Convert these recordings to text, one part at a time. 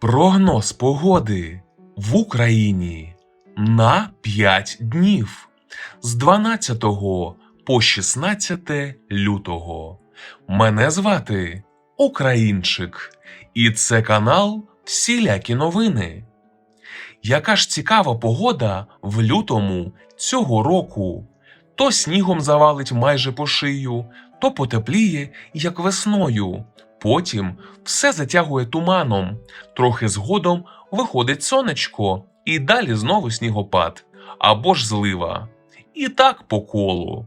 Прогноз погоди в Україні на 5 днів з 12 по 16 лютого. Мене звати Українчик, і це канал Всілякі новини. Яка ж цікава погода в лютому цього року? То снігом завалить майже по шию, то потепліє, як весною. Потім все затягує туманом, трохи згодом виходить сонечко, і далі знову снігопад або ж злива. І так по колу.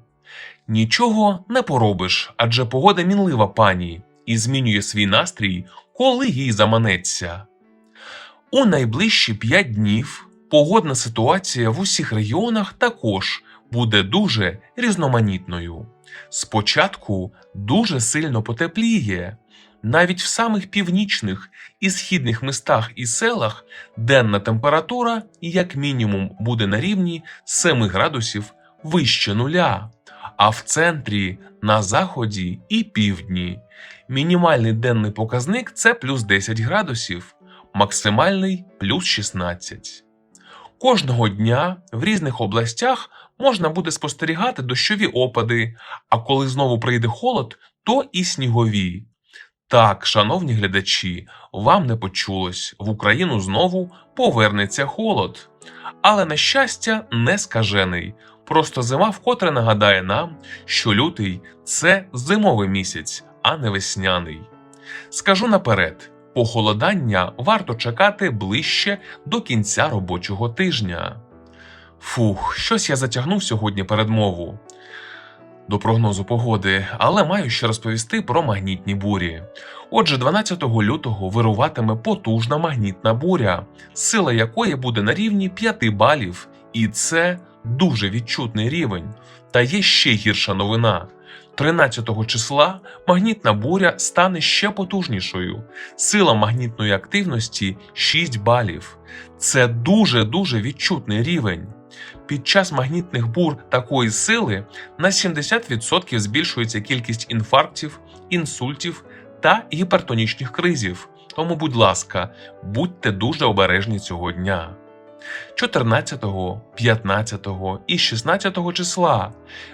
Нічого не поробиш, адже погода мінлива пані і змінює свій настрій, коли їй заманеться. У найближчі 5 днів погодна ситуація в усіх регіонах також буде дуже різноманітною. Спочатку дуже сильно потепліє. Навіть в самих північних і східних містах і селах денна температура як мінімум буде на рівні 7 градусів вище нуля, а в центрі, на заході і півдні мінімальний денний показник це плюс 10 градусів, максимальний плюс 16. Кожного дня в різних областях можна буде спостерігати дощові опади, а коли знову прийде холод, то і снігові. Так, шановні глядачі, вам не почулось, в Україну знову повернеться холод. Але, на щастя, не скажений. Просто зима вкотре нагадає нам, що лютий це зимовий місяць, а не весняний. Скажу наперед, похолодання варто чекати ближче до кінця робочого тижня. Фух, щось я затягнув сьогодні передмову до прогнозу погоди, але маю ще розповісти про магнітні бурі. Отже, 12 лютого вируватиме потужна магнітна буря, сила якої буде на рівні 5 балів, і це дуже відчутний рівень. Та є ще гірша новина. 13 числа магнітна буря стане ще потужнішою. Сила магнітної активності 6 балів. Це дуже-дуже відчутний рівень. Під час магнітних бур такої сили на 70% збільшується кількість інфарктів, інсультів та гіпертонічних кризів. Тому, будь ласка, будьте дуже обережні цього дня. 14, 15 і 16 числа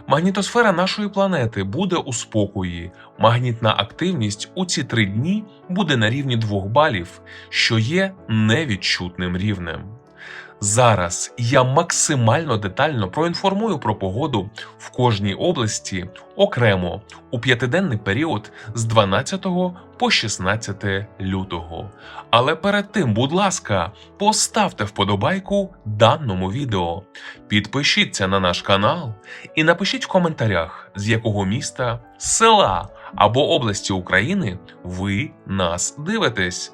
магнітосфера нашої планети буде у спокої. Магнітна активність у ці три дні буде на рівні 2 балів, що є невідчутним рівнем. Зараз я максимально детально проінформую про погоду в кожній області окремо у п'ятиденний період з 12 по 16 лютого. Але перед тим, будь ласка, поставте вподобайку даному відео, підпишіться на наш канал і напишіть в коментарях, з якого міста, села або області України ви нас дивитесь.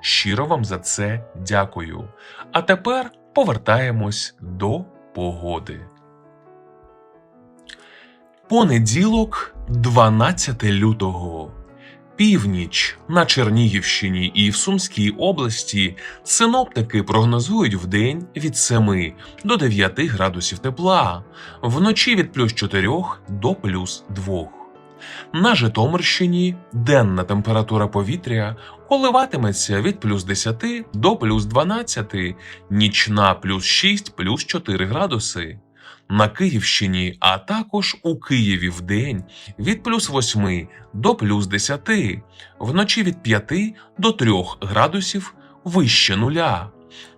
Щиро вам за це дякую. А тепер повертаємось до погоди. Понеділок, 12 лютого. Північ на Чернігівщині і в Сумській області синоптики прогнозують вдень від 7 до 9 градусів тепла, вночі від плюс 4 до плюс 2. На Житомирщині денна температура повітря коливатиметься від плюс 10 до плюс 12, нічна плюс 6 плюс 4 градуси. На Київщині, а також у Києві в день від плюс 8 до плюс 10, вночі від 5 до 3 градусів вище нуля.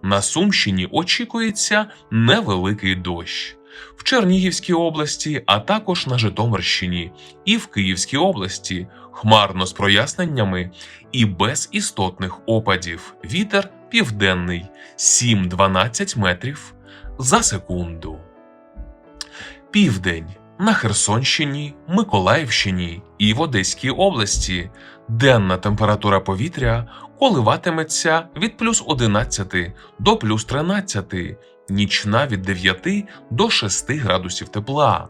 На Сумщині очікується невеликий дощ. В Чернігівській області, а також на Житомирщині і в Київській області хмарно з проясненнями і без істотних опадів. Вітер південний 7-12 метрів за секунду. Південь на Херсонщині, Миколаївщині і в Одеській області Денна температура повітря коливатиметься від плюс 11 до плюс 13, нічна від 9 до 6 градусів тепла.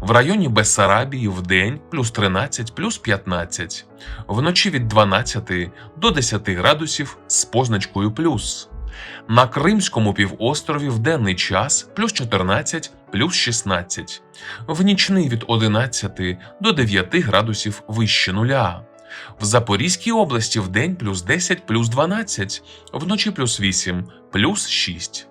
В районі Бессарабії в день плюс 13 плюс 15, вночі від 12 до 10 градусів з позначкою плюс. На Кримському півострові в денний час плюс 14 плюс 16, в нічний від 11 до 9 градусів вище нуля. В Запорізькій області в день плюс 10 плюс 12, вночі плюс 8 плюс 6.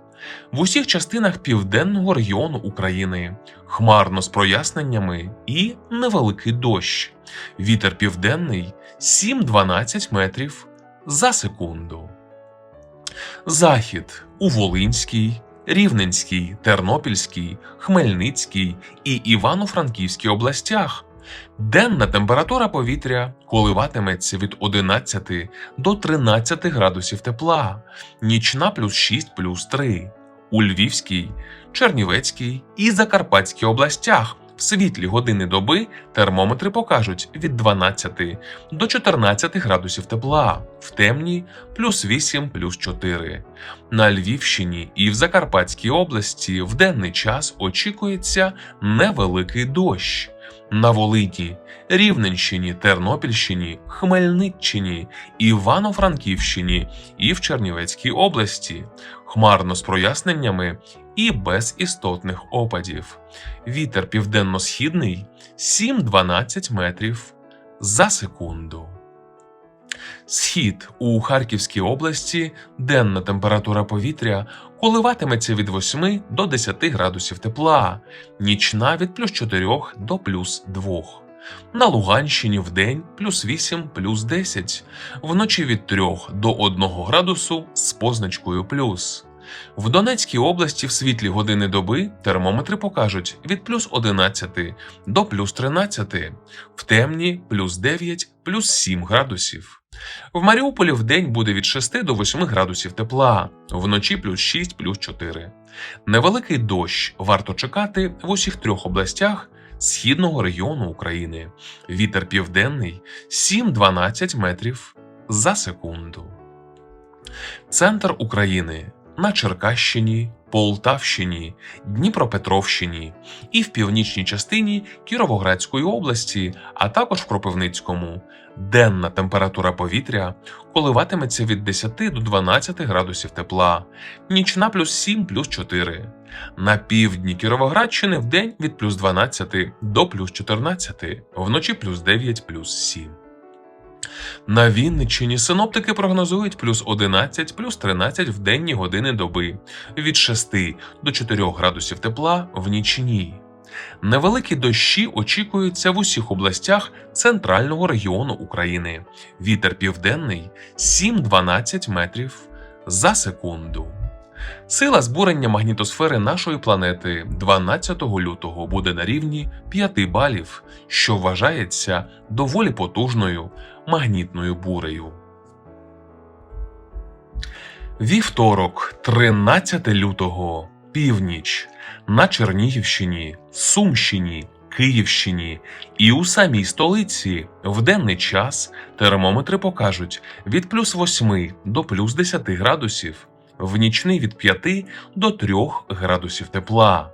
В усіх частинах південного регіону України хмарно з проясненнями і невеликий дощ. Вітер південний 7-12 метрів за секунду. Захід у Волинській, Рівненській, Тернопільській, Хмельницькій і Івано-Франківській областях. Денна температура повітря коливатиметься від 11 до 13 градусів тепла, нічна плюс 6 плюс 3. У Львівській, Чернівецькій і Закарпатській областях в світлі години доби термометри покажуть від 12 до 14 градусів тепла, в темні плюс 8 плюс 4. На Львівщині і в Закарпатській області в денний час очікується невеликий дощ. На Волиті, Рівненщині, Тернопільщині, Хмельниччині, Івано-Франківщині і в Чернівецькій області, хмарно з проясненнями і без істотних опадів. Вітер південно-східний 7-12 метрів за секунду. Схід у Харківській області денна температура повітря коливатиметься від 8 до 10 градусів тепла, нічна від плюс 4 до плюс 2. На Луганщині в день плюс 8 плюс 10, вночі від 3 до 1 градусу з позначкою плюс. В Донецькій області в світлі години доби термометри покажуть від плюс 11 до плюс 13, в темні плюс 9 плюс 7 градусів. В Маріуполі в день буде від 6 до 8 градусів тепла, вночі плюс 6 плюс 4. Невеликий дощ варто чекати в усіх трьох областях східного регіону України. Вітер південний 7-12 метрів за секунду. Центр України на Черкащині, Полтавщині, Дніпропетровщині і в північній частині Кіровоградської області, а також в Кропивницькому. Денна температура повітря коливатиметься від 10 до 12 градусів тепла, нічна плюс 7 плюс 4. На півдні Кіровоградщини в день від плюс 12 до плюс 14, вночі плюс 9 плюс 7. На Вінниччині синоптики прогнозують плюс 11, плюс 13 в денні години доби, від 6 до 4 градусів тепла в нічні. Невеликі дощі очікуються в усіх областях центрального регіону України. Вітер південний 7-12 метрів за секунду. Сила збурення магнітосфери нашої планети 12 лютого буде на рівні 5 балів, що вважається доволі потужною магнітною бурею. Вівторок, 13 лютого, північ на Чернігівщині, Сумщині, Київщині і у самій столиці в денний час термометри покажуть від плюс 8 до плюс 10 градусів, в нічний від 5 до 3 градусів тепла.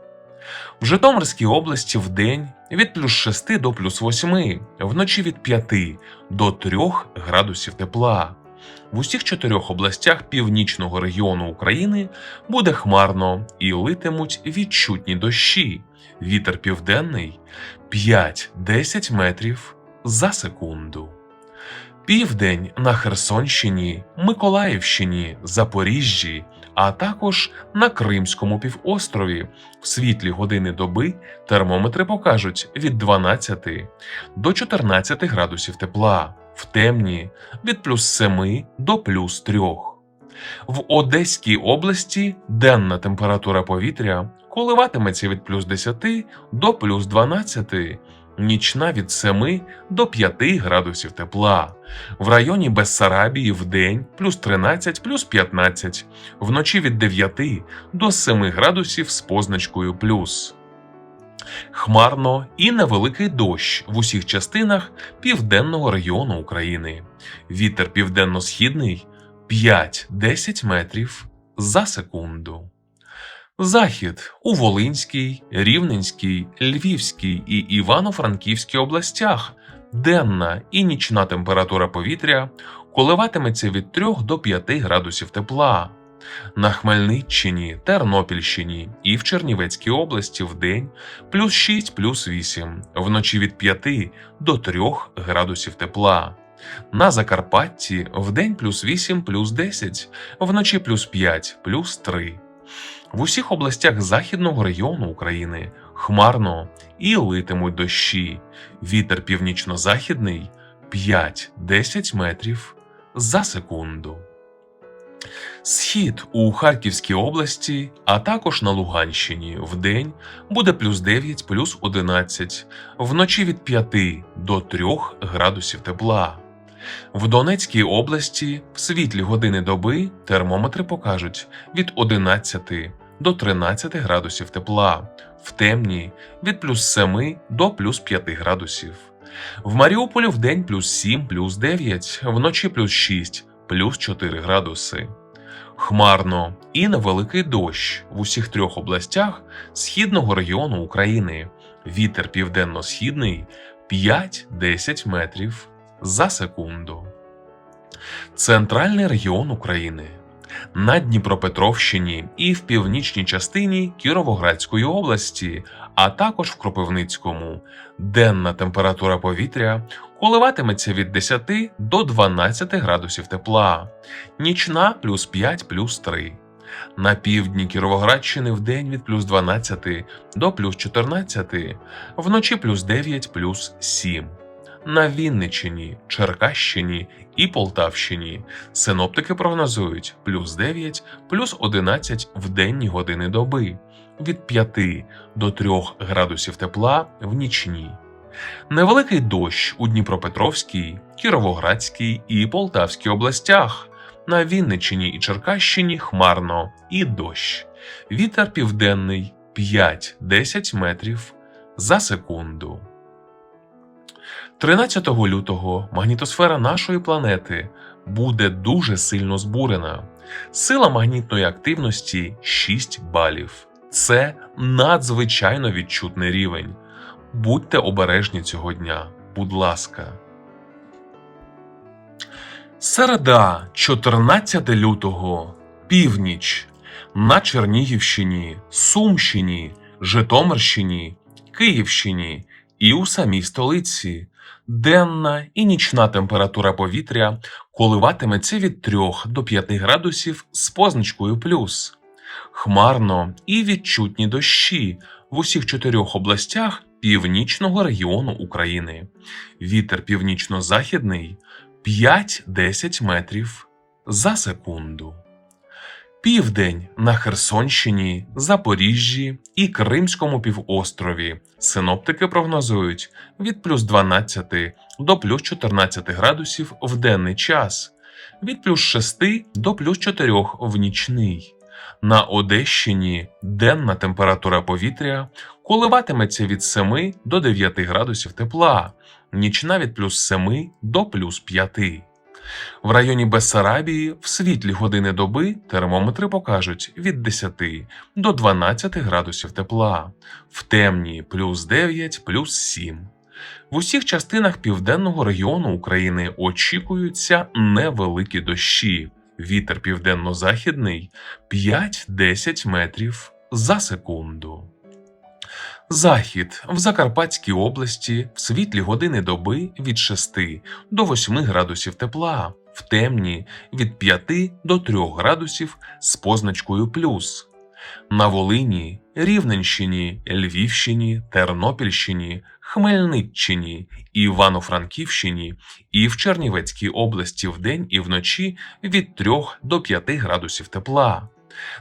В Житомирській області в день від плюс 6 до плюс 8, вночі від 5 до 3 градусів тепла. В усіх чотирьох областях північного регіону України буде хмарно і литимуть відчутні дощі. Вітер південний 5-10 метрів за секунду. Південь на Херсонщині, Миколаївщині, Запоріжжі, а також на Кримському півострові в світлі години доби термометри покажуть від 12 до 14 градусів тепла, в темні від плюс 7 до плюс 3. В Одеській області денна температура повітря коливатиметься від плюс 10 до плюс 12, нічна від 7 до 5 градусів тепла. В районі Бессарабії в день плюс 13 плюс 15, вночі від 9 до 7 градусів з позначкою плюс. Хмарно і невеликий дощ в усіх частинах південного регіону України. Вітер південно-східний 5-10 метрів за секунду. Захід у Волинській, Рівненській, Львівській і Івано-Франківській областях. Денна і нічна температура повітря коливатиметься від 3 до 5 градусів тепла. На Хмельниччині, Тернопільщині і в Чернівецькій області в день плюс 6 плюс 8, вночі від 5 до 3 градусів тепла. На Закарпатті в день плюс 8 плюс 10, вночі плюс 5 плюс 3. В усіх областях західного регіону України хмарно і литимуть дощі. Вітер північно-західний 5-10 метрів за секунду. Схід у Харківській області, а також на Луганщині в день буде плюс 9 плюс 11, вночі від 5 до 3 градусів тепла. В Донецькій області в світлі години доби термометри покажуть від 11 до 13 градусів тепла, в темні від плюс 7 до плюс 5 градусів. В Маріуполі в день плюс 7 плюс 9, вночі плюс 6 плюс 4 градуси. Хмарно і невеликий дощ в усіх трьох областях східного регіону України. Вітер південно-східний 5-10 метрів за секунду. Центральний регіон України. На Дніпропетровщині і в північній частині Кіровоградської області, а також в Кропивницькому. Денна температура повітря коливатиметься від 10 до 12 градусів тепла, нічна плюс 5 плюс 3. На півдні Кіровоградщини в день від плюс 12 до плюс 14, вночі плюс 9 плюс 7 на Вінниччині, Черкащині і Полтавщині. Синоптики прогнозують плюс 9, плюс 11 в денні години доби, від 5 до 3 градусів тепла в нічні. Невеликий дощ у Дніпропетровській, Кіровоградській і Полтавській областях. На Вінниччині і Черкащині хмарно і дощ. Вітер південний 5-10 метрів за секунду. 13 лютого магнітосфера нашої планети буде дуже сильно збурена. Сила магнітної активності 6 балів. Це надзвичайно відчутний рівень. Будьте обережні цього дня, будь ласка. Середа, 14 лютого, північ на Чернігівщині, Сумщині, Житомирщині, Київщині і у самій столиці. Денна і нічна температура повітря коливатиметься від 3 до 5 градусів з позначкою плюс. Хмарно і відчутні дощі в усіх чотирьох областях північного регіону України. Вітер північно-західний 5-10 метрів за секунду. Південь на Херсонщині, Запоріжжі і Кримському півострові. Синоптики прогнозують від плюс 12 до плюс 14 градусів в денний час, від плюс 6 до плюс 4 в нічний. На Одещині денна температура повітря коливатиметься від 7 до 9 градусів тепла, нічна від плюс 7 до плюс 5. В районі Бессарабії в світлі години доби термометри покажуть від 10 до 12 градусів тепла, в темні плюс 9 плюс 7. В усіх частинах південного регіону України очікуються невеликі дощі. Вітер південно-західний 5-10 метрів за секунду. Захід в Закарпатській області в світлі години доби від 6 до 8 градусів тепла, в темні від 5 до 3 градусів з позначкою плюс. На Волині, Рівненщині, Львівщині, Тернопільщині, Хмельниччині, Івано-Франківщині і в Чернівецькій області вдень і вночі від 3 до 5 градусів тепла.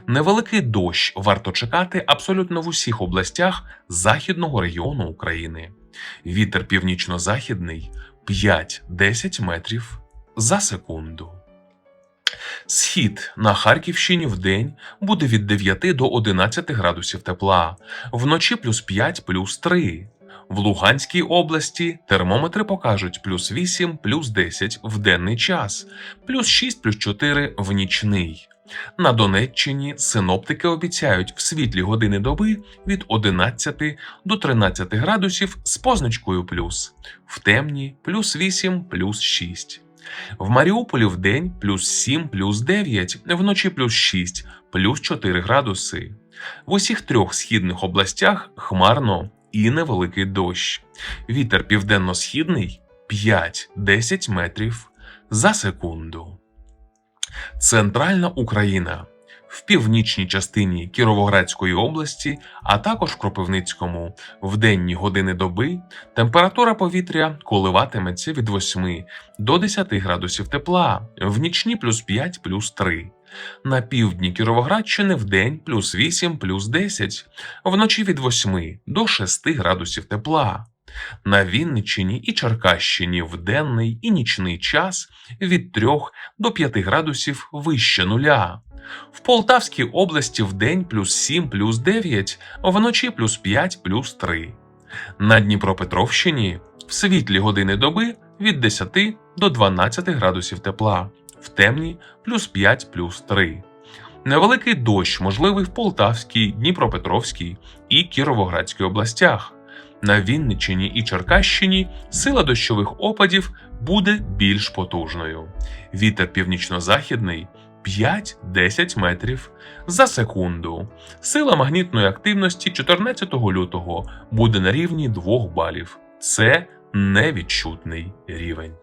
Невеликий дощ варто чекати абсолютно в усіх областях західного регіону України. Вітер північно-західний 5-10 метрів за секунду. Схід на Харківщині в день буде від 9 до 11 градусів тепла, вночі плюс 5 плюс 3. В Луганській області термометри покажуть плюс 8 плюс 10 в денний час, плюс 6 плюс 4 в нічний. На Донеччині синоптики обіцяють в світлі години доби від 11 до 13 градусів з позначкою плюс, в темні плюс 8 плюс 6. В Маріуполі в день плюс 7 плюс 9, вночі плюс 6 плюс 4 градуси. В усіх трьох східних областях хмарно і невеликий дощ. Вітер південно-східний 5-10 метрів за секунду. Центральна Україна в північній частині Кіровоградської області, а також в Кропивницькому, в денні години доби температура повітря коливатиметься від 8 до 10 градусів тепла, в нічні плюс 5 плюс 3. На півдні Кіровоградщини в день плюс 8 плюс 10, вночі від 8 до 6 градусів тепла. На Вінниччині і Черкащині в денний і нічний час від 3 до 5 градусів вище нуля. В Полтавській області в день плюс 7 плюс 9, вночі плюс 5 плюс 3. На Дніпропетровщині в світлі години доби від 10 до 12 градусів тепла, в темні плюс 5 плюс 3. Невеликий дощ можливий в Полтавській, Дніпропетровській і Кіровоградській областях. На Вінниччині і Черкащині сила дощових опадів буде більш потужною. Вітер північно-західний 5-10 метрів за секунду. Сила магнітної активності 14 лютого буде на рівні 2 балів. Це невідчутний рівень.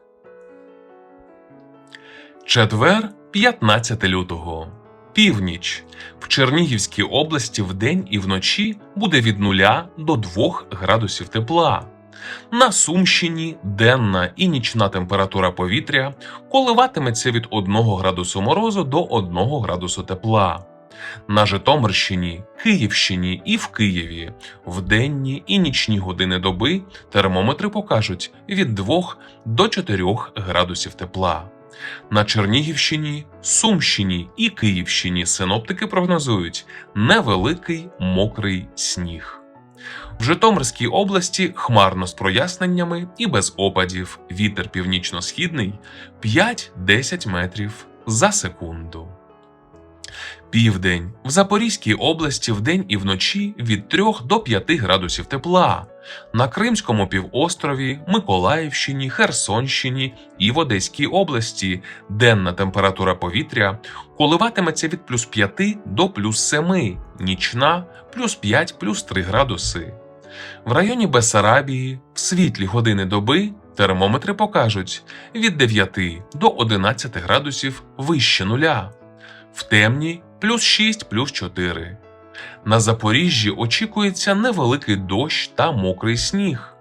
Четвер, 15 лютого. Північ. В Чернігівській області вдень і вночі буде від 0 до 2 градусів тепла. На Сумщині денна і нічна температура повітря коливатиметься від 1 градусу морозу до 1 градусу тепла. На Житомирщині, Київщині і в Києві в денні і нічні години доби термометри покажуть від 2 до 4 градусів тепла. На Чернігівщині, Сумщині і Київщині синоптики прогнозують невеликий мокрий сніг. В Житомирській області хмарно з проясненнями і без опадів. Вітер північно-східний 5-10 метрів за секунду. Південь в Запорізькій області вдень і вночі від 3 до 5 градусів тепла. На Кримському півострові, Миколаївщині, Херсонщині і в Одеській області денна температура повітря коливатиметься від плюс 5 до плюс 7, нічна плюс 5 плюс 3 градуси. В районі Бесарабії в світлі години доби термометри покажуть від 9 до 11 градусів вище нуля, в темні плюс 6 плюс 4. На Запоріжжі очікується невеликий дощ та мокрий сніг.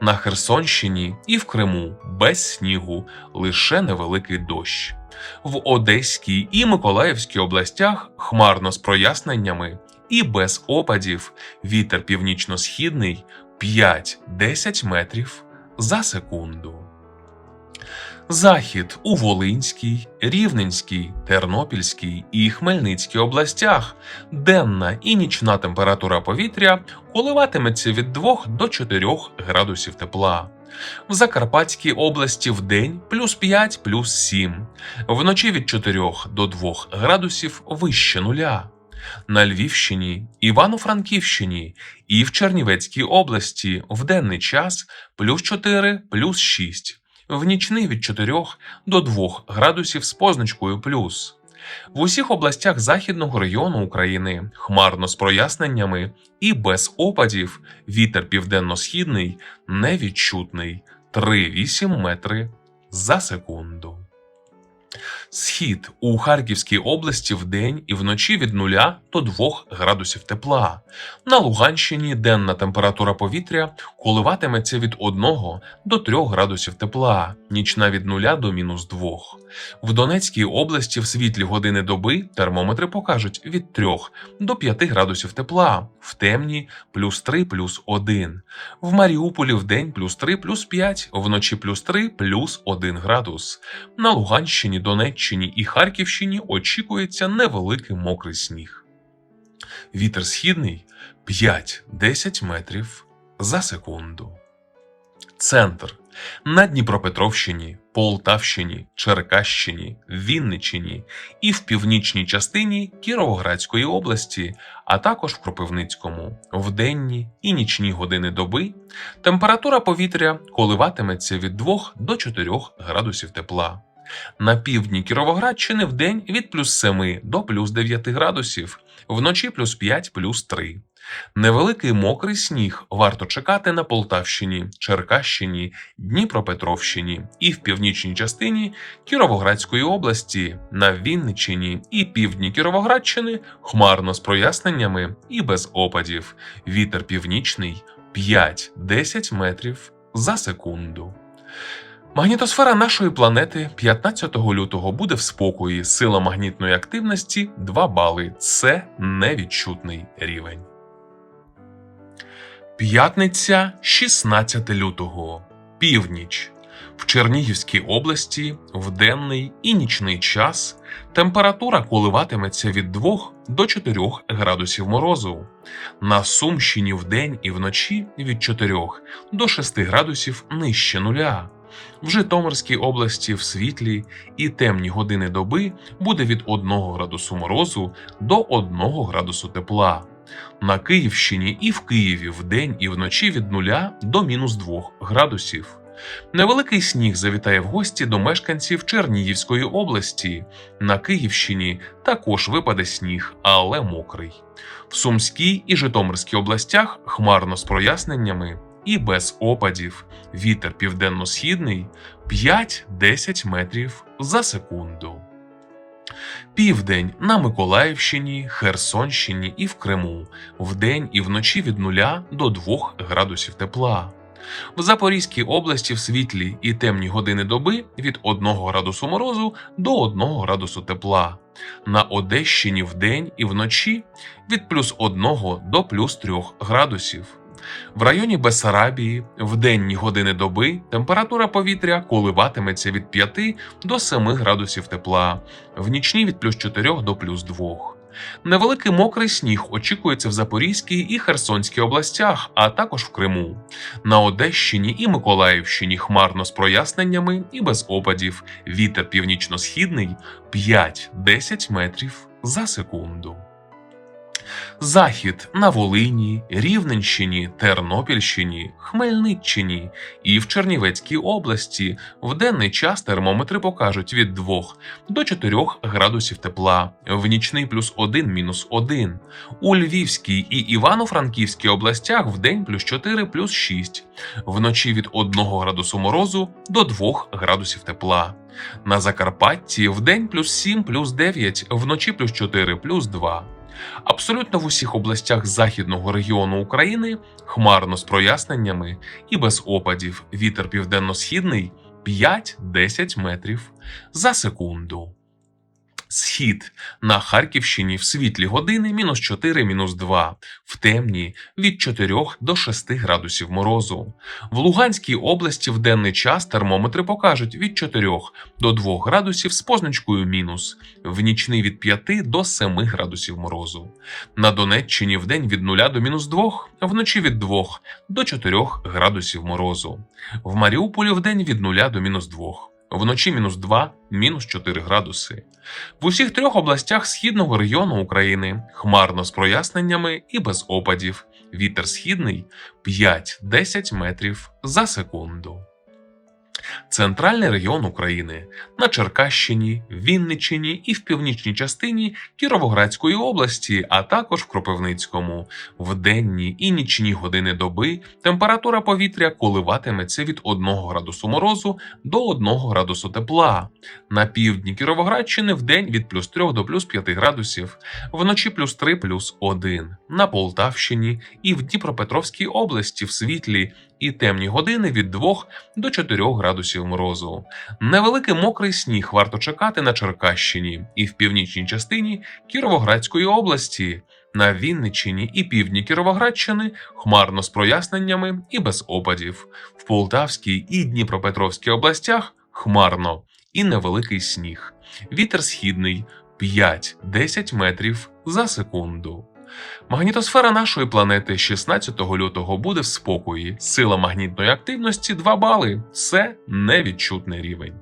На Херсонщині і в Криму без снігу лише невеликий дощ. В Одеській і Миколаївській областях хмарно з проясненнями і без опадів вітер північно-східний 5-10 метрів за секунду. Захід у Волинській, Рівненській, Тернопільській і Хмельницькій областях денна і нічна температура повітря коливатиметься від 2 до 4 градусів тепла. В Закарпатській області в день плюс 5 плюс 7, вночі від 4 до 2 градусів вище нуля. На Львівщині, Івано-Франківщині і в Чернівецькій області в денний час плюс 4 плюс 6 в нічний від 4 до 2 градусів з позначкою плюс. В усіх областях західного району України хмарно з проясненнями і без опадів вітер південно-східний невідчутний 3,8 метри за секунду. Схід у Харківській області вдень і вночі від 0 до 2 градусів тепла. На Луганщині денна температура повітря коливатиметься від 1 до 3 градусів тепла, нічна від 0 до мінус 2. В Донецькій області в світлі години доби термометри покажуть від 3 до 5 градусів тепла, в темні плюс 3 плюс 1. В Маріуполі в день плюс 3 плюс 5, вночі плюс 3 плюс 1 градус. На Луганщині Донеччині і Харківщині очікується невеликий мокрий сніг. Вітер східний 5-10 метрів за секунду. Центр на Дніпропетровщині, Полтавщині, Черкащині, Вінниччині і в північній частині Кіровоградської області, а також в Кропивницькому. В денні і нічні години доби температура повітря коливатиметься від 2 до 4 градусів тепла. На півдні Кіровоградщини в день від плюс 7 до плюс 9 градусів, вночі плюс 5 плюс 3. Невеликий мокрий сніг варто чекати на Полтавщині, Черкащині, Дніпропетровщині і в північній частині Кіровоградської області, на Вінниччині і півдні Кіровоградщини хмарно з проясненнями і без опадів. Вітер північний 5-10 метрів за секунду. Магнітосфера нашої планети 15 лютого буде в спокої. Сила магнітної активності 2 бали. Це невідчутний рівень. П'ятниця 16 лютого. Північ. В Чернігівській області в денний і нічний час температура коливатиметься від 2 до 4 градусів морозу. На Сумщині вдень і вночі від 4 до 6 градусів нижче нуля. В Житомирській області в світлі і темні години доби буде від 1 градусу морозу до 1 градусу тепла. На Київщині і в Києві вдень і вночі від 0 до мінус 2 градусів. Невеликий сніг завітає в гості до мешканців Чернігівської області. На Київщині також випаде сніг, але мокрий. В Сумській і Житомирській областях хмарно з проясненнями і без опадів. Вітер південно-східний 5-10 метрів за секунду. Південь на Миколаївщині, Херсонщині і в Криму вдень і вночі від 0 до 2 градусів тепла. В Запорізькій області в світлі і темні години доби від 1 градусу морозу до 1 градусу тепла. На Одещині вдень і вночі від плюс 1 до плюс 3 градусів. В районі Бессарабії в денні години доби температура повітря коливатиметься від 5 до 7 градусів тепла, в нічні від плюс 4 до плюс 2. Невеликий мокрий сніг очікується в Запорізькій і Херсонській областях, а також в Криму. На Одещині і Миколаївщині хмарно з проясненнями і без опадів. Вітер північно-східний 5-10 метрів за секунду. Захід на Волині, Рівненщині, Тернопільщині, Хмельниччині і в Чернівецькій області в денний час термометри покажуть від 2 до 4 градусів тепла, в нічний плюс 1 мінус 1. У Львівській і Івано-Франківській областях в день плюс 4 плюс 6, вночі від 1 градусу морозу до 2 градусів тепла. На Закарпатті в день плюс 7 плюс 9, вночі плюс 4 плюс 2. Абсолютно в усіх областях західного регіону України хмарно з проясненнями і без опадів вітер південно-східний 5-10 метрів за секунду. Схід на Харківщині в світлі години мінус 4, мінус 2, в темні від 4 до 6 градусів морозу. В Луганській області в денний час термометри покажуть від 4 до 2 градусів з позначкою мінус, в нічний від 5 до 7 градусів морозу. На Донеччині в день від 0 до мінус 2, вночі від 2 до 4 градусів морозу. В Маріуполі в день від 0 до мінус 2 вночі мінус 2, мінус 4 градуси. В усіх трьох областях східного регіону України хмарно з проясненнями і без опадів. Вітер східний 5-10 метрів за секунду. Центральний регіон України на Черкащині, Вінниччині і в північній частині Кіровоградської області, а також в Кропивницькому. В денні і нічні години доби температура повітря коливатиметься від 1 градусу морозу до 1 градусу тепла. На півдні Кіровоградщини в день від плюс 3 до плюс 5 градусів, вночі плюс 3 плюс 1. На Полтавщині і в Дніпропетровській області в світлі і темні години від 2 до 4 градусів морозу. Невеликий мокрий сніг варто чекати на Черкащині і в північній частині Кіровоградської області. На Вінниччині і півдні Кіровоградщини хмарно з проясненнями і без опадів. В Полтавській і Дніпропетровській областях хмарно і невеликий сніг. Вітер східний 5-10 метрів за секунду. Магнітосфера нашої планети 16 лютого буде в спокої. Сила магнітної активності 2 бали. Це невідчутний рівень.